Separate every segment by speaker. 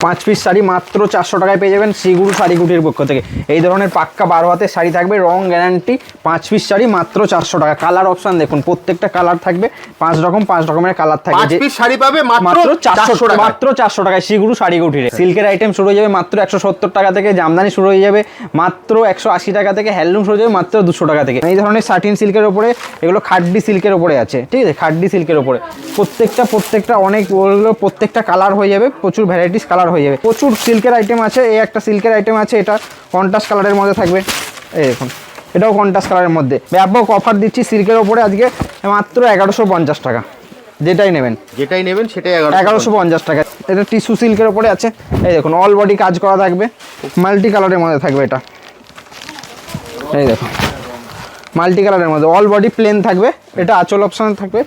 Speaker 1: পাঁচ পিস শাড়ি মাত্র চারশো টাকায় পেয়ে যাবেন শ্রীগুরু শাড়িগুটির পক্ষ থেকে। এই ধরনের পাক্কা বারো হাতের শাড়ি থাকবে রং গ্যারান্টি পাঁচ পিস শাড়ি মাত্র চারশো টাকা। কালার অপশন দেখুন প্রত্যেকটা কালার থাকবে পাঁচ রকম পাঁচ রকমের কালার থাকবে। যে-
Speaker 2: শাড়ি পাবে মাত্র
Speaker 1: চারশো
Speaker 2: টাকা
Speaker 1: মাত্র চারশো টাকায় শ্রীগুরু শাড়িগুটির সিল্কের আইটেম শুরু হয়ে যাবে মাত্র একশো সত্তর টাকা থেকে জামদানি শুরু হয়ে যাবে মাত্র একশো আশি টাকা থেকে হ্যান্ডলুম শুরু হয়ে যাবে মাত্র দুশো টাকা থেকে। এই ধরনের সাটিন সিল্কের ওপরে এগুলো খাড্ডি সিল্কের ওপরে আছে ঠিক আছে? খাড্ডি সিল্কের ওপরে প্রত্যেকটা প্রত্যেকটা অনেক প্রত্যেকটা কালার হয়ে যাবে প্রচুর ভ্যারাইটিস কালার হয়ে যাবে। প্রচুর সিল্কের আইটেম আছে এই একটা সিল্কের আইটেম আছে এটা কন্টাস কালারের মধ্যে থাকবে। এই দেখুন এটাও কন্টাস কালারের মধ্যে। ব্যাপক অফার দিচ্ছি সিল্কের ওপরে আজকে মাত্র এগারোশো পঞ্চাশ টাকা। যেটাই নেবেন।
Speaker 2: যেটাই নেবেন সেটাই
Speaker 1: এগারোশো পঞ্চাশ। টাকা। এটা টিস্যু সিল্কের ওপরে আছে। এই দেখুন অল বডি কাজ করা থাকবে। মাল্টি কালারের মধ্যে থাকবে এটা। এই দেখুন মাল্টি কালারের মধ্যে। অল বডি প্লেন থাকবে। এটা আচল অপশন থাকবে।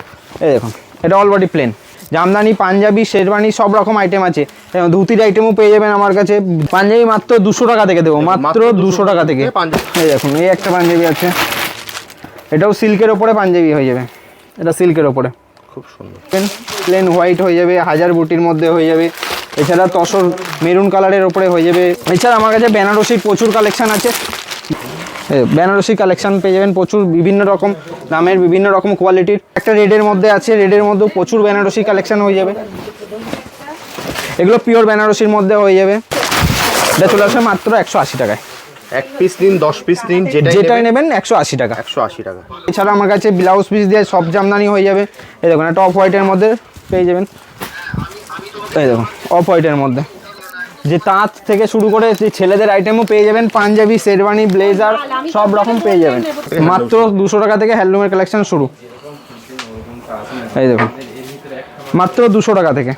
Speaker 1: এই দেখুন এটা all body plain jamdani Punjabi sherwani সব রকম আইটেম আছে। ধুতির আইটেমও পেয়ে যাবেন আমার কাছে। পাঞ্জাবি মাত্র দুশো টাকা থেকে দেবো মাত্র দুশো টাকা থেকে। এই দেখুন এই একটা পাঞ্জাবি আছে। এটাও সিল্কের ওপরে পাঞ্জাবি হয়ে যাবে। এটা সিল্কের ওপরে।
Speaker 2: খুব সুন্দর।
Speaker 1: প্লেন প্লেন হোয়াইট হয়ে যাবে হাজার বুটির মধ্যে হয়ে যাবে। এছাড়া তসর মেরুন কালারের ওপরে হয়ে যাবে। এছাড়া আমার কাছে বেনারসির প্রচুর কালেকশান আছে। বেনারসি কালেকশান পেয়ে যাবেন প্রচুর বিভিন্ন রকম দামের বিভিন্ন রকম কোয়ালিটির একটা রেডের মধ্যে আছে রেডের মধ্যেও প্রচুর বেনারসি কালেকশন হয়ে যাবে। এগুলো পিওর বেনারসির মধ্যে হয়ে যাবে। এটা চলে আসবে মাত্র একশো আশি টাকায়।
Speaker 2: এক পিস নিন দশ পিস নিন যেটাই নেবেন।
Speaker 1: একশো আশি টাকা।
Speaker 2: একশো আশি টাকা।
Speaker 1: এছাড়া আমার কাছে ব্লাউজ পিস দিয়ে সব জামদানি হয়ে যাবে। এই দেখুন একটা অফ হোয়াইটের মধ্যে পেয়ে যাবেন। এই দেখুন অফ হোয়াইটের মধ্যে। যে তাঁত থেকে শুরু করে যে ছেলেদের আইটেমও পেয়ে যাবেন, পাঞ্জাবি, শেরওয়ানি ব্লেজার সব রকম পেয়ে যাবেন। মাত্র দুশো টাকা থেকে হ্যান্ডলুমের কালেকশন শুরু। এই দেখুন। মাত্র দুশো টাকা থেকে।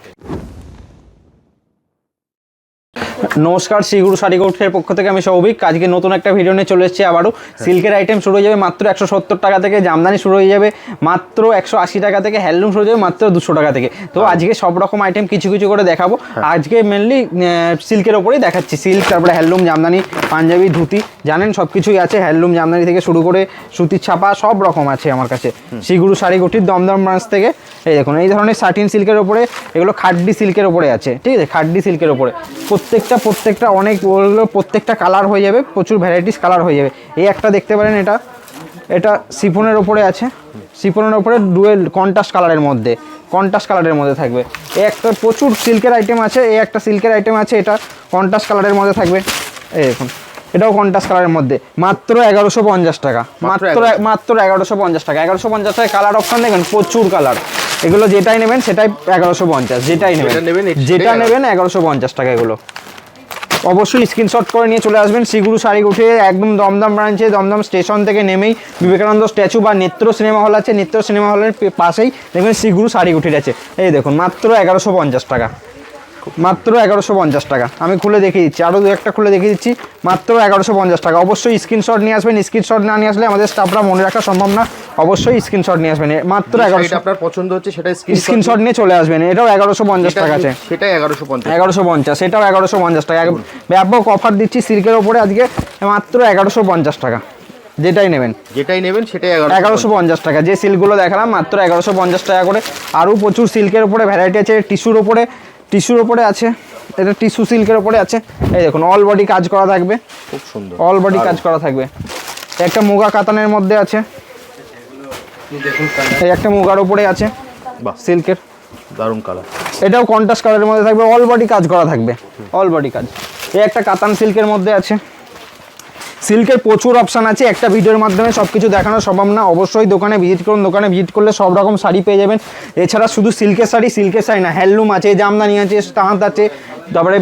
Speaker 1: নমস্কার শ্রীগুরু শাড়ি কৌঠের পক্ষ থেকে আমি সৌভিক। আজকে নতুন একটা ভিডিও নিয়ে চলে এসেছি আবারও। সিল্কের আইটেম শুরু হয়ে যাবে মাত্র একশো সত্তর টাকা থেকে জামদানি শুরু হয়ে যাবে মাত্র একশো আশি টাকা থেকে হ্যান্ডলুম শুরু হয়ে যাবে মাত্র দুশো টাকা থেকে। তো আজকে সব রকম আইটেম কিছু কিছু করে দেখাবো। আজকে মেনলি সিল্কের ওপরেই দেখাচ্ছি। সিল্ক তারপরে হ্যান্ডলুম জামদানি পাঞ্জাবি ধুতি জানেন সব কিছুই আছে। হ্যান্ডলুম জামদানি থেকে শুরু করে সুতির ছাপা সব রকম আছে আমার কাছে। শ্রীগুরু শাড়ি কুটির দমদম ব্রাঞ্চ থেকে। এই দেখুন এই ধরনের সাটিন সিল্কের ওপরে এগুলো খাড্ডি সিল্কের ওপরে আছে। ঠিক আছে খাড্ডি সিল্কের ওপরে। প্রত্যেকটা প্রত্যেকটা অনেক ওগুলো প্রত্যেকটা কালার হয়ে যাবে প্রচুর ভ্যারাইটিস কালার হয়ে যাবে। এই একটা দেখতে পারেন এটা। এটা সিফনের ওপরে আছে। সিফনের ওপরে ডুয়েল কন্টাস্ট কালারের মধ্যে কন্টাস্ট কালারের মধ্যে থাকবে। এই একটা প্রচুর সিল্কের আইটেম আছে এ একটা সিল্কের আইটেম আছে এটা কন্টাস্ট কালারের মধ্যে থাকবে। এই দেখুন এটাও কন্টাস্ট কালারের মধ্যে। মাত্র এগারোশো পঞ্চাশ টাকা। মাত্র মাত্র এগারোশো। পঞ্চাশ টাকা। এগারোশো পঞ্চাশ টাকা কালার অপশন দেখেন প্রচুর কালার এগুলো যেটাই নেবেন সেটাই এগারোশো পঞ্চাশ। যেটাই নেবেন।
Speaker 2: যেটা নেবেন
Speaker 1: এগারোশো পঞ্চাশ টাকা এগুলো। অবশ্যই স্ক্রিনশট করে নিয়ে চলে আসবেন। শ্রীগুরু শাড়ি উঠে একদম দমদম ব্রাঞ্চে দমদম স্টেশন থেকে নেমেই বিবেকানন্দ স্ট্যাচু বা নেত্র সিনেমা হল আছে। নেত্র সিনেমা হলের পাশেই দেখবেন শ্রীগুরু শাড়ি উঠির আছে এই দেখুন, মাত্র এগারোশো পঞ্চাশ টাকা। মাত্র এগারোশো পঞ্চাশ টাকা। আমি খুলে দেখিয়ে দিচ্ছি। আরও দু একটা খুলে দেখিয়ে দিচ্ছি। মাত্র এগারোশো পঞ্চাশ টাকা। অবশ্যই স্ক্রিনশট নিয়ে আসবেন। স্ক্রিনশট না নিয়ে আসলে আমাদের স্টাফরা মনে রাখা সম্ভব না। অবশ্যই স্ক্রিনশট নিয়ে আসবেন। মাত্র এগারোশো
Speaker 2: আপনার পছন্দ হচ্ছে সেটা
Speaker 1: স্ক্রিনশট নিয়ে চলে আসবেন। এটাও এগারোশো পঞ্চাশ টাকা আছে।
Speaker 2: সেটাই এগারোশো পঞ্চাশ।
Speaker 1: এগারোশো পঞ্চাশ এটাও এগারোশো পঞ্চাশ টাকা। ব্যাপক অফার দিচ্ছি সিল্কের ওপরে আজকে। মাত্র এগারোশো পঞ্চাশ টাকা। যেটাই নেবেন।
Speaker 2: যেটাই নেবেন সেটাই
Speaker 1: এগারোশো পঞ্চাশ। টাকা। যে সিল্কগুলো দেখালাম মাত্র এগারোশো পঞ্চাশ টাকা করে। আরও প্রচুর সিল্কের ওপরে ভ্যারাইটি আছে। টিস্যুর ওপরে টিস্যুর ওপরে আছে। এটা টিস্যু সিল্কের ওপরে আছে। এই দেখুন অল বডি কাজ করা থাকবে।
Speaker 2: খুব সুন্দর।
Speaker 1: অল বডি কাজ করা থাকবে। একটা মুগা কাতানের মধ্যে আছে। এই একটা মুগার উপরে আছে।
Speaker 2: বাহ।
Speaker 1: সিল্কের।
Speaker 2: দারুণ কালার
Speaker 1: এটাও কন্ট্রাস্ট কালারের মধ্যে থাকবে অল বডি কাজ করা থাকবে। অল বডি কাজ। এই একটা কাতান সিল্কের মধ্যে আছে। সিল্কের প্রচুর অপশান আছে একটা ভিডিওর মাধ্যমে সব কিছু দেখানো সম্ভব না। অবশ্যই দোকানে ভিজিট করুন দোকানে ভিজিট করলে সব রকম শাড়ি পেয়ে যাবেন। এছাড়া শুধু সিল্কের শাড়ি সিল্কের শাড়ি না হ্যান্ডলুম আছে জামদানি আছে তাঁত আছে তারপরে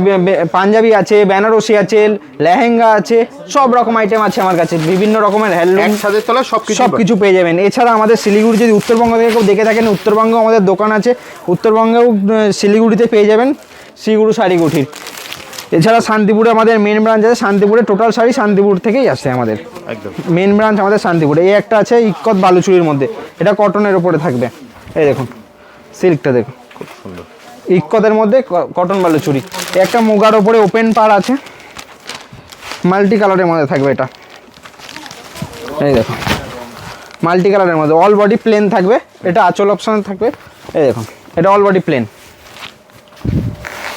Speaker 1: পাঞ্জাবি আছে বেনারসি আছে লেহেঙ্গা আছে সব রকম আইটেম আছে আমার কাছে। বিভিন্ন রকমের হ্যান্ডলুম
Speaker 2: একসাথে তোলা সব কিছু
Speaker 1: সব কিছু পেয়ে যাবেন। এছাড়া আমাদের শিলিগুড়ি যদি উত্তরবঙ্গ থেকে কেউ দেখে থাকেন উত্তরবঙ্গ আমাদের দোকান আছে। উত্তরবঙ্গেও শিলিগুড়িতে পেয়ে যাবেন শিলিগুড়ি শাড়ি শাড়িগুঠির এছাড়া শান্তিপুরে আমাদের মেন ব্রাঞ্চ আছে শান্তিপুরে টোটাল শাড়ি শান্তিপুর থেকেই আসে আমাদের।
Speaker 2: একদম।
Speaker 1: মেন ব্রাঞ্চ আমাদের শান্তিপুরে। এই একটা আছে ইক্কত বালুচুরির মধ্যে। এটা কটনের ওপরে থাকবে। এই দেখুন সিল্কটা দেখুন।
Speaker 2: খুব সুন্দর।
Speaker 1: ইক্কতের মধ্যে কটন বালুচুরি। একটা মুগার ওপরে ওপেন পার আছে। মাল্টি কালারের মধ্যে থাকবে এটা। এই দেখুন মাল্টি কালারের মধ্যে। অল বডি প্লেন থাকবে। এটা আঁচল অপশন থাকবে। এই দেখুন এটা all body plain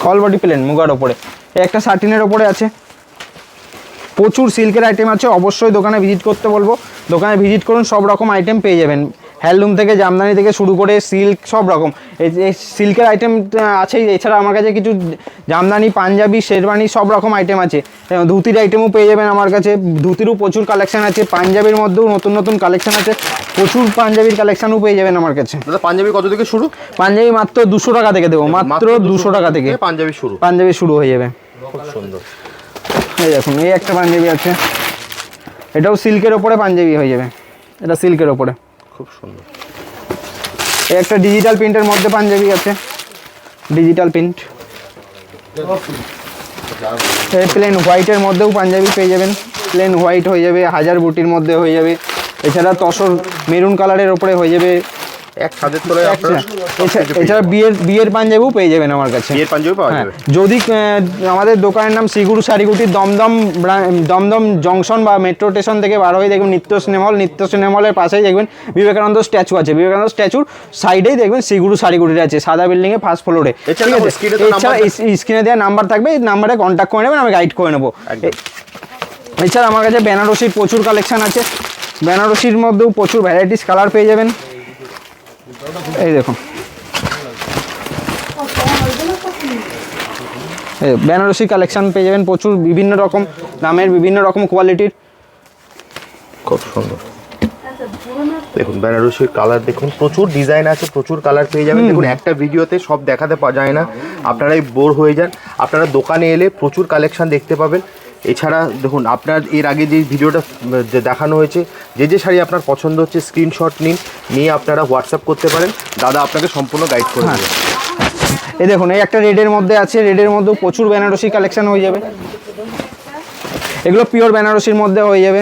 Speaker 1: all body plain মুগার ওপরে একটা সার্টিনের ওপরে আছে। প্রচুর সিল্কের আইটেম আছে অবশ্যই দোকানে ভিজিট করতে বলব। দোকানে ভিজিট করুন সব রকম আইটেম পেয়ে যাবেন। হ্যান্ডলুম থেকে জামদানি থেকে শুরু করে সিল্ক সব রকম। এই সিল্কের আইটেম আছেই এছাড়া আমার কাছে কিছু জামদানি পাঞ্জাবি শেরবানি সব রকম আইটেম আছে। ধুতির আইটেমও পেয়ে যাবেন আমার কাছে। ধুতিরও প্রচুর কালেকশন আছে। পাঞ্জাবির মধ্যেও নতুন নতুন কালেকশন আছে। প্রচুর পাঞ্জাবির কালেকশনও পেয়ে যাবেন আমার কাছে।
Speaker 2: দাদা পাঞ্জাবি কত থেকে শুরু?
Speaker 1: পাঞ্জাবি মাত্র দুশো টাকা থেকে দেবো। মাত্র দুশো টাকা থেকে।
Speaker 2: পাঞ্জাবি শুরু।
Speaker 1: পাঞ্জাবি শুরু হয়ে যাবে।
Speaker 2: খুব সুন্দর।
Speaker 1: এই দেখুন এই একটা পাঞ্জাবি আছে। এটাও সিল্কের ওপরে পাঞ্জাবি হয়ে যাবে। এটা সিল্কের ওপরে।
Speaker 2: খুব সুন্দর।
Speaker 1: এই একটা ডিজিটাল প্রিন্টের মধ্যে পাঞ্জাবি আছে। ডিজিটাল প্রিন্ট এই প্লেন হোয়াইটের মধ্যেও পাঞ্জাবি পেয়ে যাবেন। প্লেন হোয়াইট হয়ে যাবে হাজার বুটির মধ্যে হয়ে যাবে। এছাড়া তসর মেরুন কালারের ওপরে হয়ে যাবে।
Speaker 2: এক ছাদের তলায় আপনারা
Speaker 1: আচ্ছা, এছাড়া- বিয়ের বিয়ের পাঞ্জাবিও পেয়ে যাবেন আমার কাছে।
Speaker 2: বিয়ের পাঞ্জাবি পাওয়া
Speaker 1: হ্যাঁ।
Speaker 2: যাবে।
Speaker 1: যদি আমাদের দোকানের নাম শ্রীগুরু শাড়িগুটির দমদম দমদম জংশন বা মেট্রো স্টেশন থেকে বার হয়ে দেখবেন নিত্য সিনেমা হল নিত্য সিনেমা হলের পাশেই দেখবেন বিবেকানন্দ স্ট্যাচু আছে। বিবেকানন্দ স্ট্যাচুর সাইডেই দেখবেন শ্রীগুরু শাড়িগুটির আছে সাদা বিল্ডিংয়ে ফার্স্ট ফ্লোরে
Speaker 2: এছাড়া
Speaker 1: স্ক্রিনে দেওয়া নাম্বার থাকবে এই নাম্বারে কন্ট্যাক্ট করে নেবেন আমি গাইড করে নেব। এছাড়া আমার কাছে বেনারসির প্রচুর কালেকশন আছে। বেনারসির মধ্যেও প্রচুর ভ্যারাইটিস কালার পেয়ে যাবেন। এই দেখুন। বেনারসি কালেকশন পেয়ে যাবেন প্রচুর বিভিন্ন রকম দামের বিভিন্ন রকম কোয়ালিটির
Speaker 2: কত সুন্দর। দেখুন বেনারসির কালার দেখুন প্রচুর ডিজাইন আছে প্রচুর কালার পেয়ে যাবেন। দেখুন একটা ভিডিওতে সব দেখাতে পাওয়া যায় না। আপনারাই বোর হয়ে যান। আপনারা দোকানে এলে প্রচুর কালেকশন দেখতে পাবেন। এছাড়া দেখুন আপনার এর আগে যে ভিডিওটা যে দেখানো হয়েছে যে যে শাড়ি আপনার পছন্দ হচ্ছে স্ক্রিনশট নিন নিয়ে আপনারা হোয়াটসঅ্যাপ করতে পারেন। দাদা আপনাকে সম্পূর্ণ গাইড করে দেবে।
Speaker 1: এই দেখুন এই একটা রেডের মধ্যে আছে রেডের মধ্যেও প্রচুর বেনারসি কালেকশান হয়ে যাবে। এগুলো পিওর বেনারসির মধ্যে হয়ে যাবে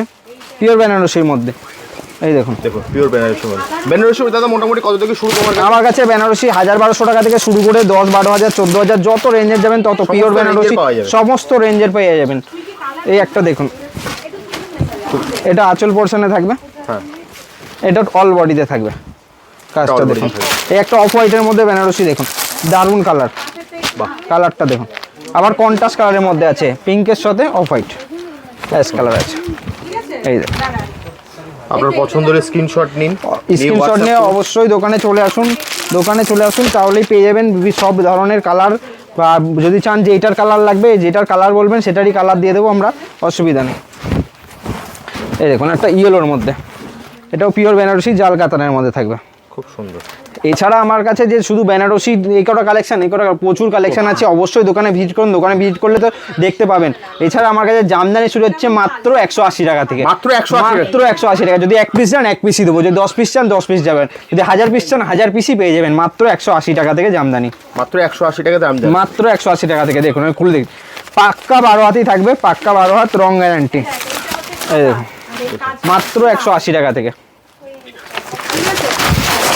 Speaker 1: পিওর বেনারসির মধ্যে। এই দেখুন।
Speaker 2: দেখুন পিওর বেনারসি মাল বেনারসি দাদা মোটামুটি কত থেকে শুরু তোমার?
Speaker 1: আমার কাছে বেনারসি হাজার বারোশো টাকা থেকে শুরু করে দশ বারো হাজার চোদ্দ হাজার যত রেঞ্জের যাবেন তত পিওর বেনারসি সমস্ত রেঞ্জের পেয়ে যাবেন। এই একটা দেখুন। এটা আঁচল পোর্শনে থাকবে।
Speaker 2: হ্যাঁ।
Speaker 1: এটা অল বডিতে থাকবে। কাজটা দেখুন। এই একটা অফ হোয়াইটের মধ্যে বেনারসি দেখুন। দারুণ কালার
Speaker 2: বাহ।
Speaker 1: কালারটা দেখুন। আবার কন্ট্রাস্ট কালারের মধ্যে আছে। পিঙ্কের সাথে অফ হোয়াইট অ্যাশ কালার আছে? এই দেখুন।
Speaker 2: আপনার পছন্দের স্ক্রিনশট নিন।
Speaker 1: স্ক্রিনশট নিয়ে অবশ্যই দোকানে চলে আসুন। দোকানে চলে আসুন তাহলেই পেয়ে যাবেন সব ধরনের কালার বা যদি চান যে এটার কালার লাগবে যেটার কালার বলবেন সেটারই কালার দিয়ে দেবো আমরা অসুবিধা নেই। এই দেখুন একটা ইয়েলোর মধ্যে। এটাও পিওর বেনারসি জাল কাতানের মধ্যে থাকবে।
Speaker 2: খুব সুন্দর।
Speaker 1: এছাড়া আমার কাছে যে শুধু বেনারসি এই কটা কালেকশন এই কটা প্রচুর কালেকশন আছে অবশ্যই দোকানে ভিজিট করুন দোকানে ভিজিট করলে তো দেখতে পাবেন। এছাড়া আমার কাছে জামদানি শুরু হচ্ছে মাত্র একশো আশি টাকা থেকে।
Speaker 2: মাত্র একশো
Speaker 1: মাত্র একশো আশি টাকা। যদি এক পিস চান এক পিসই দেবো। যদি দশ পিস চান দশ পিস যাবেন। যদি হাজার পিস চান হাজার পিসই পেয়ে যাবেন। মাত্র একশো আশি টাকা থেকে জামদানি।
Speaker 2: মাত্র একশো আশি টাকা দাম
Speaker 1: মাত্র একশো আশি টাকা থেকে দেখুন আমি খুলে দেখি। পাক্কা বারো হাতই থাকবে পাক্কা বারো হাত রং গ্যারান্টি মাত্র একশো আশি টাকা থেকে।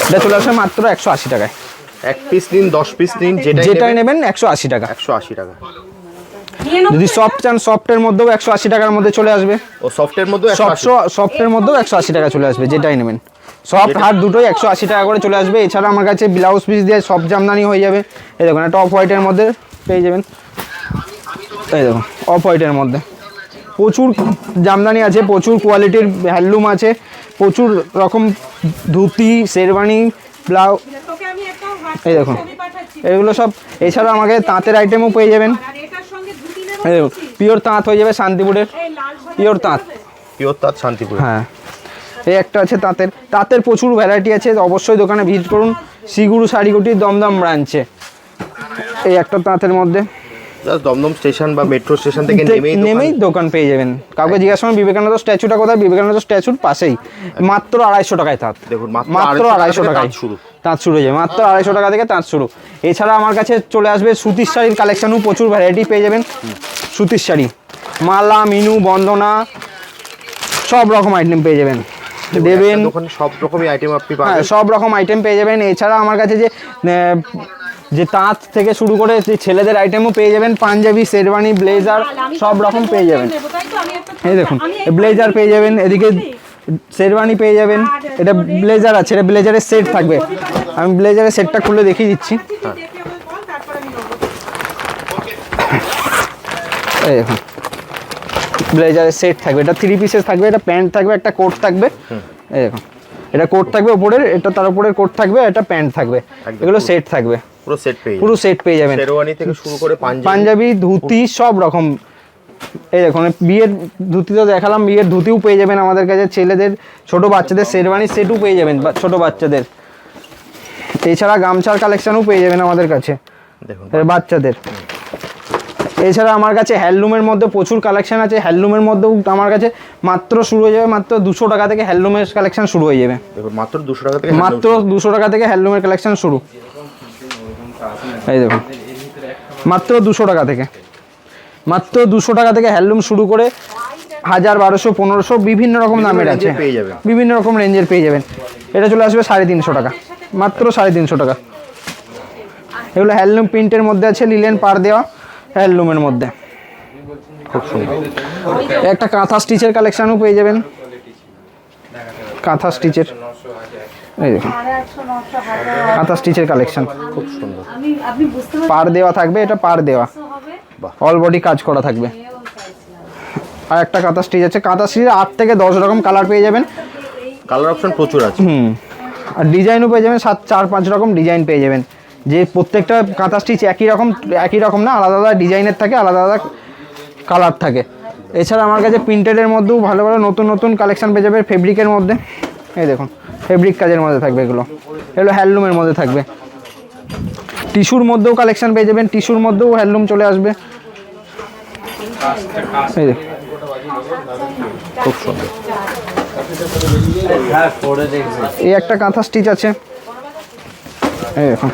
Speaker 1: এটা চলে আসবে মাত্র একশো আশি টাকায়।
Speaker 2: এক পিস নিন দশ পিস নিন যেটাই
Speaker 1: যেটাই নেবেন। একশো আশি টাকা।
Speaker 2: একশো আশি টাকা।
Speaker 1: যদি সফট চান সফটের মধ্যেও একশো আশি টাকার মধ্যে চলে আসবে।
Speaker 2: ও সফটের মধ্যে একশো
Speaker 1: সফট সফটের মধ্যেও একশো আশি টাকা চলে আসবে যেটাই নেবেন। সফট হার্ড দুটোই একশো আশি টাকা করে চলে আসবে। এছাড়া আমার কাছে ব্লাউজ পিস দিয়ে সব জামদানি হয়ে যাবে। এই দেখুন একটা অফ হোয়াইটের মধ্যে পেয়ে যাবেন। এই দেখুন অফ হোয়াইটের মধ্যে। প্রচুর জামদানি আছে প্রচুর কোয়ালিটির হ্যান্ডলুম আছে প্রচুর রকম ধুতি শেরবানি ব্লাউ এই দেখুন। এগুলো সব এছাড়া আমাকে তাঁতের আইটেমও পেয়ে যাবেন।
Speaker 3: আর এটার সঙ্গে ধুতি নেব
Speaker 1: এই দেখুন পিওর তাঁত হয়ে যাবে শান্তিপুরের। পিওর তাঁত।
Speaker 2: পিওর তাঁত শান্তিপুর।
Speaker 1: হ্যাঁ। এই একটা আছে তাঁতের। তাঁতের প্রচুর ভ্যারাইটি আছে অবশ্যই দোকানে ভিজিট করুন। শিগুরু শাড়িগুটির দমদম ব্রাঞ্চে এই একটা তাঁতের মধ্যে।
Speaker 2: দমদম স্টেশন বা মেট্রো স্টেশন থেকে নেমেই দোকান।
Speaker 1: নেমেই দোকান পেয়ে যাবেন। কাউকে জিজ্ঞাসা করুন বিবেকানন্দ স্ট্যাচুটা কোথায়? বিবেকানন্দ স্ট্যাচুর পাশেই। মাত্র আড়াইশো টাকায় তাঁত।
Speaker 2: দেখুন মাত্র
Speaker 1: আড়াইশো টাকায়।
Speaker 2: শুরু।
Speaker 1: তাঁত শুরু হয়ে যায় মাত্র আড়াইশো টাকা থেকে তাঁত শুরু। এছাড়া আমার কাছে চলে আসবে সুতির শাড়ির কালেকশনও প্রচুর ভ্যারাইটি পেয়ে যাবেন। সুতির শাড়ি। মালা মিনু বন্দনা সব রকম আইটেম পেয়ে যাবেন। দেবেন।
Speaker 2: সব রকমই আইটেম আপনি
Speaker 1: হ্যাঁ
Speaker 2: পাবেন।
Speaker 1: সব রকম আইটেম পেয়ে যাবেন। এছাড়া আমার কাছে যে যে তাঁত থেকে শুরু করে যে ছেলেদের আইটেমও পেয়ে যাবেন পাঞ্জাবি শেরওয়ানি ব্লেজার সব রকম পেয়ে যাবেন। এই দেখুন ব্লেজার পেয়ে যাবেন এদিকে শেরওয়ানি পেয়ে যাবেন এটা ব্লেজার আছে এটা ব্লেজারের সেট থাকবে। আমি ব্লেজারের সেটটা খুলে দেখিয়ে দিচ্ছি। এই দেখুন ব্লেজারের সেট থাকবে এটা থ্রি পিসেস থাকবে এটা প্যান্ট থাকবে একটা কোট থাকবে। এই দেখুন এটা কোট থাকবে ওপরের এটা তার উপরের কোট থাকবে এটা প্যান্ট থাকবে। এগুলো সেট থাকবে।
Speaker 2: পুরো সেট পেয়ে
Speaker 1: পুরো সেট পেয়ে যাবেন।
Speaker 2: শেরওয়ানি থেকে শুরু করে পাঞ্জাবি।
Speaker 1: ধুতি সব রকম। এই দেখুন বিয়ের ধুতি তো দেখালাম বিয়ের ধুতিও পেয়ে যাবেন আমাদের কাছে। ছেলেদের ছোট বাচ্চাদের শেরওয়ানি সেটও পেয়ে যাবেন ছোট বাচ্চাদের। এছাড়া গামছার কালেকশনও পেয়ে যাবেন আমাদের কাছে
Speaker 2: দেখুন।
Speaker 1: বাচ্চাদের। এছাড়া আমার কাছে হ্যান্ডলুমের মধ্যে প্রচুর কালেকশন আছে। হ্যান্ডলুমের মধ্যেও আমার কাছে মাত্র শুরু হয়ে যাবে মাত্র দুশো টাকা থেকে হ্যান্ডলুমের কালেকশন শুরু হয়ে যাবে।
Speaker 2: মাত্র দুশো টাকা থেকে
Speaker 1: মাত্র দুশো টাকা থেকে হ্যান্ডলুমের কালেকশন শুরু। এই দেখুন। মাত্র দুশো টাকা থেকে। মাত্র দুশো টাকা থেকে হ্যান্ডলুম শুরু করে হাজার বারোশো পনেরোশো বিভিন্ন রকম দামের আছে।
Speaker 2: পেয়ে যাবেন।
Speaker 1: বিভিন্ন রকম রেঞ্জের পেয়ে যাবেন। এটা চলে আসবে সাড়ে তিনশো টাকা। মাত্র সাড়ে তিনশো টাকা। এগুলো হ্যান্ডলুম প্রিন্টের মধ্যে আছে লিলেন পার দেওয়া হ্যান্ডলুমের মধ্যে।
Speaker 2: খুব সুন্দর।
Speaker 1: একটা কাঁথা স্টিচের কালেকশানও পেয়ে যাবেন। কাঁথা স্টিচের এই দেখুন। কাঁথা স্টিচের কালেকশন
Speaker 2: খুব সুন্দর।
Speaker 1: পার দেওয়া থাকবে এটা পার দেওয়া। অল বডি কাজ করা থাকবে। আর একটা কাঁথা স্টিচ আছে। কাঁথা স্টিচের আট থেকে দশ রকম কালার পেয়ে যাবেন।
Speaker 2: কালার অপশন প্রচুর আছে।
Speaker 1: হুম। আর ডিজাইনও পেয়ে যাবেন সাত চার পাঁচ রকম ডিজাইন পেয়ে যাবেন। যে প্রত্যেকটা কাঁথা স্টিচ একই রকম একই রকম না আলাদা আলাদা ডিজাইনের থাকে আলাদা আলাদা কালার থাকে। এছাড়া আমার কাছে প্রিন্টেডের মধ্যেও ভালো ভালো নতুন নতুন কালেকশন পেয়ে যাবে ফেব্রিকের মধ্যে। এই দেখুন ফেব্রিক কাজের মধ্যে থাকবে এগুলো। এগুলো হ্যান্ডলুমের মধ্যে থাকবে। টিস্যুর মধ্যেও কালেকশান পেয়ে যাবেন। টিস্যুর মধ্যেও হ্যান্ডলুম চলে আসবে। এই একটা কাঁথা স্টিচ আছে। এই দেখুন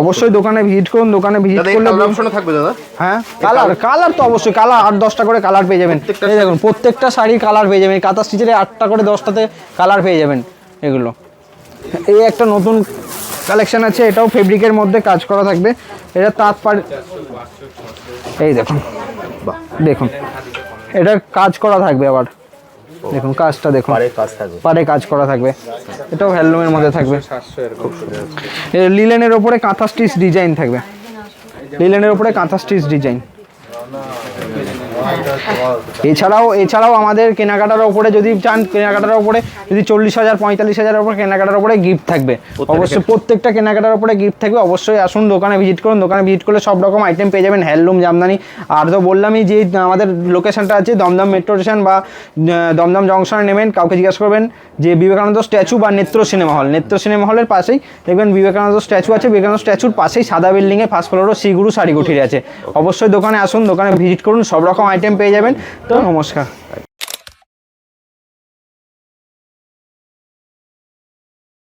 Speaker 1: অবশ্যই দোকানে ভিজিট করুন দোকানে ভিজিট করলে
Speaker 2: অপশনও থাকবে দাদা।
Speaker 1: হ্যাঁ কালার কালার তো অবশ্যই কালার আট দশটা করে কালার পেয়ে যাবেন। এই দেখুন প্রত্যেকটা শাড়ির কালার পেয়ে যাবেন কাঁথা স্টিচের আটটা করে দশটাতে কালার পেয়ে যাবেন এগুলো। এই একটা নতুন কালেকশন আছে এটাও ফেব্রিকের মধ্যে কাজ করা থাকবে। এটা তাঁত পার এই দেখুন দেখুন এটা কাজ করা থাকবে আবার। দেখুন কাজটা দেখুন।
Speaker 2: পারে কাজ থাকবে।
Speaker 1: পারে কাজ করা থাকবে। এটাও হ্যান্ডলুমের মধ্যে থাকবে। লিলেনের ওপরে কাঁথা স্টিচ ডিজাইন থাকবে লিলেনের ওপরে কাঁথা স্টিচ ডিজাইন এছাড়াও এছাড়াও আমাদের কেনাকাটার ওপরে যদি চান কেনাকাটার ওপরে যদি চল্লিশ হাজার পঁয়তাল্লিশ হাজারের ওপরে কেনাকাটার ওপরে গিফট থাকবে। অবশ্যই প্রত্যেকটা কেনাকাটার ওপরে গিফট থাকবে। অবশ্যই আসুন দোকানে ভিজিট করুন। দোকানে ভিজিট করলে সব রকম আইটেম পেয়ে যাবেন। হ্যান্ডলুম জামদানি আর তো বললামই যে আমাদের লোকেশনটা আছে দমদম মেট্রো স্টেশন বা দমদম জংশনে নেবেন। কাউকে জিজ্ঞাসা করবেন যে বিবেকানন্দ স্ট্যাচু বা নেত্র সিনেমা হল নেত্র সিনেমা হলের পাশেই দেখবেন বিবেকানন্দ স্ট্যাচু আছে। বিবেকানন্দ স্ট্যাচুর পাশেই সাদা বিল্ডিংয়ে ফার্স্ট ফ্লোরও শ্রীগুরু শাড়িগুঠির আছে। অবশ্যই দোকানে আসুন দোকানে ভিজিট করুন। সব রকম আইটেম পেয়ে যাবেন। তো নমস্কার।